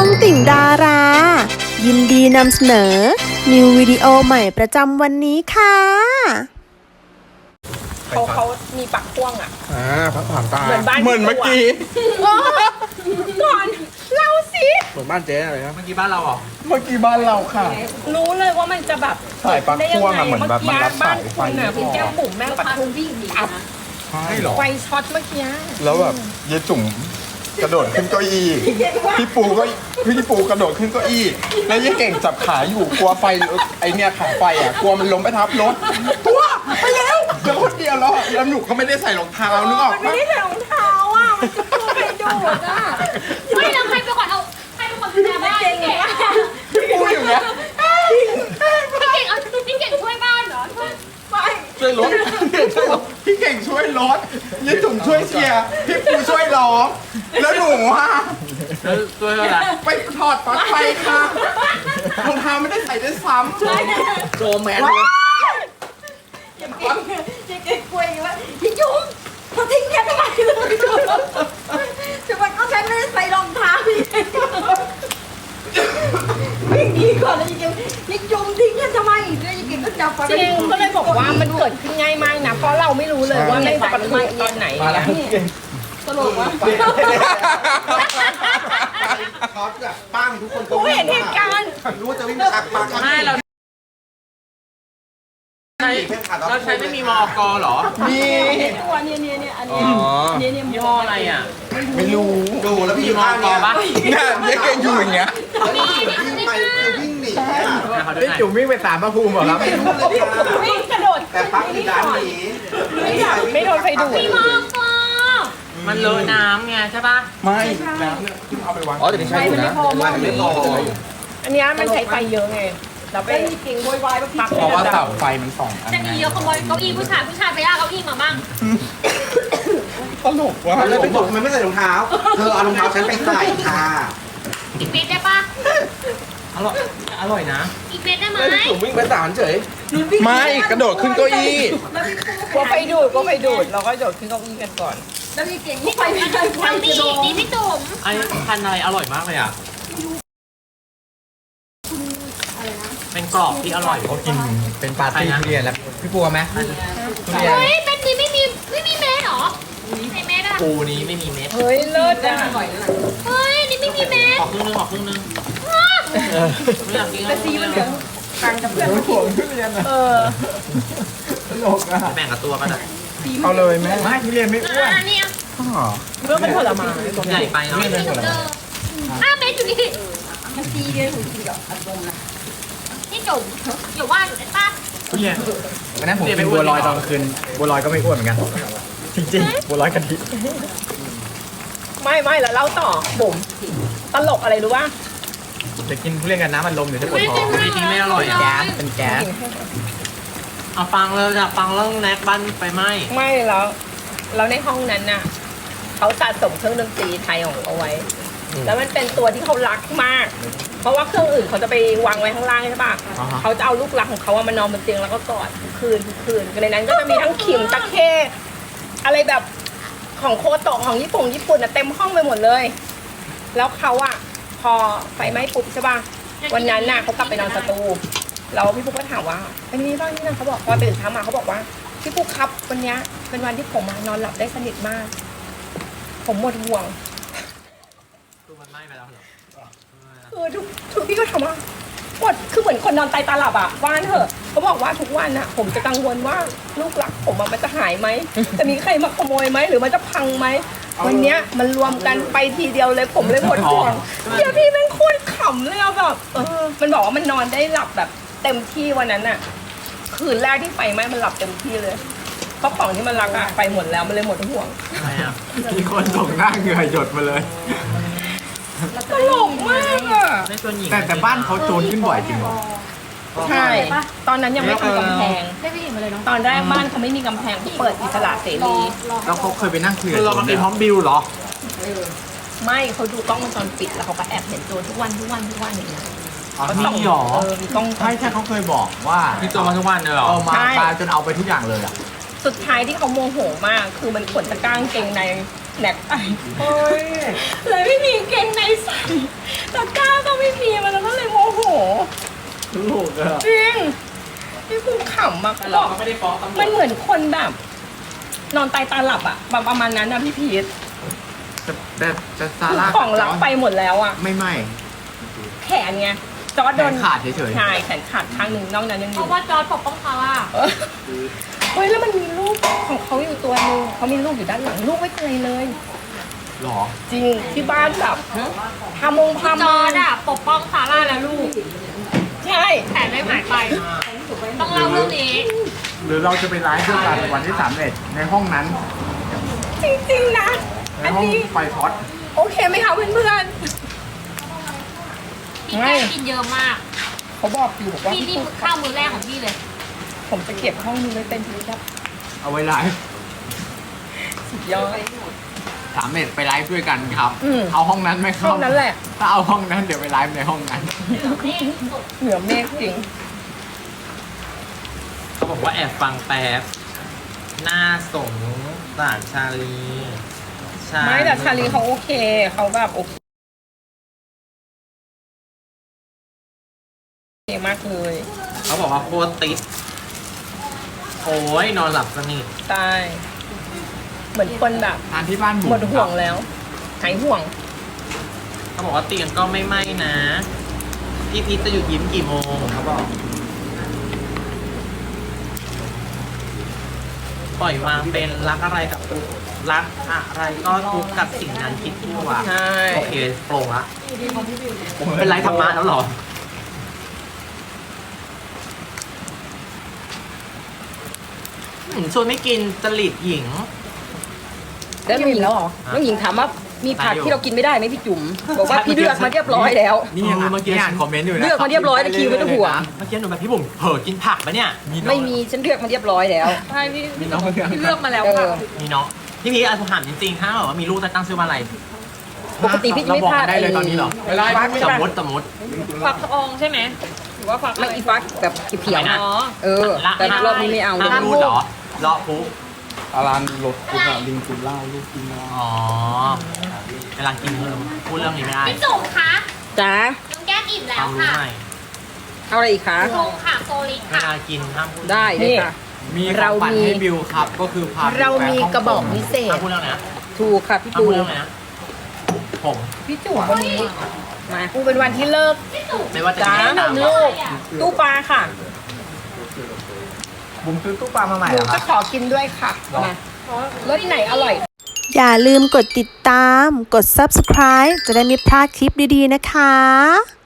องติ่งดารา ยินดีนำเสนอ นิววิดีโอใหม่ประจำวันนี้ค่ะเขาเขามีปักพ่วงอะ อ่าพักผ่อนตาเหมือนบ้าน เหมือนเมื่อกี้ก่อนเล่าสิเหมือนบ้านเจ๊อะไรครับ เมื่อกี้บ้านเราเหรอ เมื่อกี้บ้านเราค่ะ รู้เลยว่ามันจะแบบสายปลั๊กได้ยัพ่วงไงอะเหมือนแบบมันรับบ้านสายไฟคุณอะคุณแก้มบุ๋มแม่งปัดทุ่งวิ่งอับใช่เหรอไฟช็อตเมื่อกี้ แล้วแบบยายจุ่ม กระโดดขึ้นเก้าอี้พี่ปูก็พี่ปูกระโดดขึ้นเก้าอี้ แล้วยายเก่งจับขาอยู่กลัวไฟไอเนี่ยขาไฟอะกลัวมันล้มไปทับรถตัวไปแล้วเดี๋ยวคนเดียวแล้วอะแล้วหนูก็ไม่ได้ใส่รองเท้านึกออกมันไม่ปะได้ใส่รองเท้าอะมันจะพูดไปโดดอะไม่แล้วใครเป็นคนเอาใครเป็นคนดูแลบ้านพี่เก่งอะพี่ปูอยู่เนี้ยพี่เก่งเอาพี่เก่งช่วยบ้านเหรอช่วยช่วยรถช่วยรถพี่เก่งช่วยรถยายจุ่มช่วยเชียร์พี่ปูช่วยร้อง แล้วหนูอะแล้วตัวอะไรไปถอดปลั๊กไฟค่ะรองเท้าไม่ได้ใส่ด้วยซ้ำโจแมนเลยยังเก่งกลัวอยู่ว่าพี่จุ๋มเขาทิ้งแค่ทำไมเลยจุ๋มจุ๋มมันก็ใช้ไม่ได้ใส่รองเท้าพี่วิ่งหนีก่อนแล้วยังเก่งยังจุ๋มทิ้งแค่ทำไมแล้วยังเก่งก็จับจริงก็เลยบอกว่ามันเกิดขึ้นง่ายมากนะเพราะเราไม่รู้เลยว่าแม่งจะปะทุตอนไหนมาแล้วเก่งตลกว่าช็อตอะป้างทุกคนกูเห็นเหตุการณ์รู้ว่าจะวิ่งชักปังไม่เราใช้เราใช้ไม่มีมอกอเหรอ มีตัวเนี่ยเนี่ยเนี่ยอันอ๋นี้อเนี่ยเนี่ยยี่ห้ออะไรอะ ไม่รู้ดูแล้วมีพี่มอกอปะเนี่ยยายเก่งอยู่อย่างเงี้ยมีนี่วิ่งนี่ไปคือวิ่งหนีอะให้เขาดูหน่อยจุ๋มวิ่งไปสามพระภูมิเหรอครับไม่รู้เลยค่ะวิ่งกระโดดแต่ปังคือการหนีไม่อยากไม่โดนไฟดูดมีมอกอ มันเลอะน้ำไงใช่ปะไม่น้ำเนี่ยเพิ่งเอาไปวางอ๋อแต่นี่ใช้อยู่นะไม่พออันเนี้ยมันใช้ไฟเยอะไงเราไปเก่งโวยวายว่าปักเพราะว่าเสาไฟมันสองอันจะมีเยอะขโมยเก้าอี้ผู้ชายผู้ชายไปลากเก้าอี้มาบ้างตลกว่ะมันเลยไปบอกทำไมไม่ใส่รองเท้า เธอเอารองเท้าฉันไปใส่ค่ะอีกเม็ดได้ปะอร่อย อร่อยนะ อีกเม็ดได้ไหมจุ๋มวิ่งไปสามเฉย ไม่ กระโดดขึ้นเก้าอี้กลัวไฟดูดกลัวไฟดูด เราก็โดดขึ้นเก้าอี้กันก่อน แล้วมีเก่งไม่ไฟไม่ได้ไฟทำดีดีพี่จุ๋มไอ้พันธุ์อะไรอร่อยมากเลยอะเป็นกรอบที่อร่อย เขากินเป็นปาร์ตี้ทุเรียนแล้วพี่ปัวไหมทุเรียนเฮ้ยเม็ดนี้ไม่มีไม่มีเม็ดเหรอไหนเม็ดอะปูนี้ไม่มีเม็ดเฮ้ยเลิศอะเฮ้ยนี่ไม่มีเม็ดขอครึ่งนึงขอครึ่งนึงไม่อยากกินแต่สีมันเหลืองกลางกับเพื่อนห่วงทุเรียนอะเออตลกอะแบ่งกับตัวก็ได้ เอาเลยแม่ไม่ทุเรียนไม่อ้วนอ่านี่อะอ๋อเพื่อเป็นผลไม้ใหญ่ไปเนาะไม่จุ๋มเดิมอะเม็ดอยู่นี่นี่จุ๋มอย่าว่าหนูได้ปะทุเรียนวันนั้นผมกินบัวลอยตอนกลางคืนบัวลอยก็ไม่อ้วนเหมือนกัน จริงๆบัวลอยกะทิไม่ไม่แล้วเล่าต่อบุ๋มตลกอะไรรู้ป่ะจะกินทุเรียนกันน้ำมันลมเดี๋ยวจะปวดท้องวิธีไม่อร่อยอะแก๊สเป็นแก๊ส เอาฟังเลยอยากฟังเรื่องแน็กบ้านไปไหมไม่แล้วแล้วในห้องนั้นน่ะเขาสะสมเครื่องดนตรีไทยของเขาไว้ แล้วมันเป็นตัวที่เขารักมาก เพราะว่าเครื่องอื่นเขาจะไปวางไว้ข้างล่างใช่ปะเขาจะเอาลูกรักของเขาอะมานอนบนเตียงแล้วก็กอดทุกคืนทุกคืนในนั้นก็จะมีทั้งขิมตะเข้อะไรแบบของโคโตะของญี่ปุ่นญี่ปุ่นอะเต็มห้องไปหมดเลย แล้วเขาอะพอไฟไหม้ปุ๊บใช่ปะวันนั้นน่ะเขากลับไปนอนสตู แล้วพี่ปุ๊กก็ถามว่าเป็นยังไงบ้างนี่นะเขาบอกพอตื่นเช้ามาเขาบอกว่าพี่ปุ๊กครับวันเนี้ยเป็นวันที่ผมอะนอนหลับได้สนิทมาก ผมหมดห่วงคือมันไหม้ไปแล้วเหรอคือทุกทุกพี่ก็ถามว่าหมดคือเหมือนคนนอนตายตาหลับอะว่านเถอะเขาบอกว่าทุกวันอะผมจะกังวลว่าลูกหลักผมอะมันจะหายไหมจะมีใครมาขโมยไหมหรือมันจะพังไหมวันเนี้ยมันรวมกันไปทีเดียวเลยผมเลยหมดห่วงเดี๋ยวพี่แม่งโคตรขำเลยอะแบบเออมันบอกว่ามันนอนได้หลับแบบ เต็มที่วันนั้นอะคืนแรกที่ไฟไหม้มันหลับเต็มที่เลยเพราะของที่มันรักอะไปหมดแล้วมันเลยหมดห่วงทำไมอะมีคนส่งหน้าเหงื่อหยดมาเลย ตลกมากอะไม่ตัวหญิงแต่แต่บ้านเขาโจรขึ้นบ่อยจริงเหรอใช่ ตอนนั้นยังไม่ทำกำแพง ได้พี่หญิงมาเลยเนาะตอนแรกบ้านเขาไม่มีกำแพงเขาเปิดอิสระเสรี แล้วเขาเคยไปนั่งคุยคือเรามากินพร้อมบิวเหรอ ไม่เขาดูกล้องวงจรปิดแล้วเขาก็แอบเห็นโจรทุกวันทุกวันทุกวันอย่างเงี้ยอ๋อเขา มีหรอต้องใช่ใช่เขาเคยบอกว่าที่ตัวมาทุกวันเลยหรอ เอามาใาจนเอาไปทุกอย่างเลยอะสุดท้ายที่เขาโมโหมาก คือมันขนตะก้างเกงในแหนกไปเลยไม่มีเกงในใส่ตะกร้าก็ไม่มีมันก็เลยโมโหถูกจริงพี่ภูขำมากบอกมันเหมือนคนแบบ นอนตายตาหลับอะแบบประมาณนั้นนะพี่พีทแต่จะสซาคืร่าของรับไปหมดแล้วอะไม่ไม่แขนไง จอร์ดแขโดนนขาดเฉยใช่แขนขาดข้างหนึ่งนอกนั้นยังอเพยู่ราะว่าจอร์ดปกป้องซาร่าเออเฮ้ยแล้วมันมีลูกของเขาอยู่ตัวหนึงเขามีลูกอยู่ด้านหลังลูกไม่เป็นไรเลยๆหรอจริงที่บ้านแบบพามงพาจมาอร์ดอะปกป้องซาร่าและลูกใช่แผนไม่หายไป ต้องเล่าเรื่องนี้ หรือเราจะไปไลฟ์ด้วยกันวันที่สามเอ็ดในห้องนั้น จริงๆนะ ในอันห้องนี้ ไฟพอดโอเคไหมคะเพื่อน พี่แกกินเยอะมากๆเขาบอกอยู่บอกว่าพี่นี่ข้าวมื้อแรกของพี่เลย ผมจะเก็บห้องนี้ไว้เป็นที่รับเอาไว้ไลฟ์สุดยอด สามเอ็ดไปไลฟ์ด้วยกันครับ อืม เอาห้องนั้นไหมครัห้องนั้นแหละ ถ้าเอาห้องนั้นเดี๋ยวไปไลฟ์ในห้องนั้นเหนือเมฆจริง เขาบอกว่าแอบฟังแป๊บ หน้าสงสารชาลีชาไม่แต่ชาลีเขาโอเค เขาแบบโอเค โอเคมากเลย เขาบอกว่าโคตรติด โอ้ยนอนหลับสนิทใช่เหมือนคนแบบทานที่บ้านบุ๋มหมดห่วงครับแล้วหายห่วง เขาบอกว่าเตียงก็ไม่ไหม้นะ พี่พีทจะหยุดยิ้มกี่โมงเขาบอก ปล่อยวางเป็นรักอะไรกับทุกรักอะไรก็ทุกข์กับสิ่งนั้นคิดทั่วใช่ โอเคโปร่งละเป็นไรธรรมะแล้วเหรอ อืมชวนไม่กินจริตหญิง แล้วน้องหญิงแล้วเหรอน้องหญิงถามว่ามีผักที่เรากินไม่ได้ไหมพี่จุ๋มบอกว่าพี่เลือกมาเรียบร้อยแล้ว นี่ยังเออเมื่อกี้อ่านคอมเมนต์อยู่นะเลือกมาเรียบร้อยแล้วคิวไม่ต้องห่วง เมื่อกี้หนูแบบพี่บุ๋มเผลอกินผักปะเนี่ยน้องไม่มีฉันเลือกมาเรียบร้อยแล้ว ใช่พี่มีน้องเลือกพี่เลือกมาแล้วเอค่ะอมีเนาะพี่พีทอาถามจริงๆถ้าแบบว่ามีลูกจะตั้งชื่อว่าอะไรปกติพี่จะไม่พลาดเรบอกกันได้เลยตอนนี้เหรอไอ้ฟักสใช่มปะมติสมมติฟักทองใช่ไหมหรือว่าฟักไม่อีฟักแบบเขียวทำไมๆนะนะ อ๋อ เออ แต่รอบนี้ไม่เอาห้ามรูดเหรอ เลาะปุ๊อารันรถคุณอะลิงกินเหล้าลูกกินเหล้าอ๋อเวลากินพูดเรื่องนี้ไม่ได้พี่จุ๋มคะจ้าน้องแก้มอิ่มคแล้ววามรู้ค่ะใหม่เอาอะไรอีกคะโซค่ะโซลิดเวค่ะลากินห้ามพูดได้เลยค่ะ มีขเราองขวัญมีให้บิวครับ ก็คือพาบิวเรามีไปฮ่งกระบอกงพิเศห้าษมพูดเรื่องนะถูกค่ะพี่ห้ามปูพูดเรื่องนะผมพี่จุ๋มวันนี้มา ปูเป็นวันที่เลิก ไม่ว่าจะจ้ากินนตามมลูกตู้ปลาค่ะ บุ๋มซื้อตู้ปลามาใหม่หนูเหรอคจะรับขอกินด้วยค่ะมารสไหนอร่อย อย่าลืมกดติดตาม กด subscribe จะได้ไม่พลาดคลิปดีๆนะคะ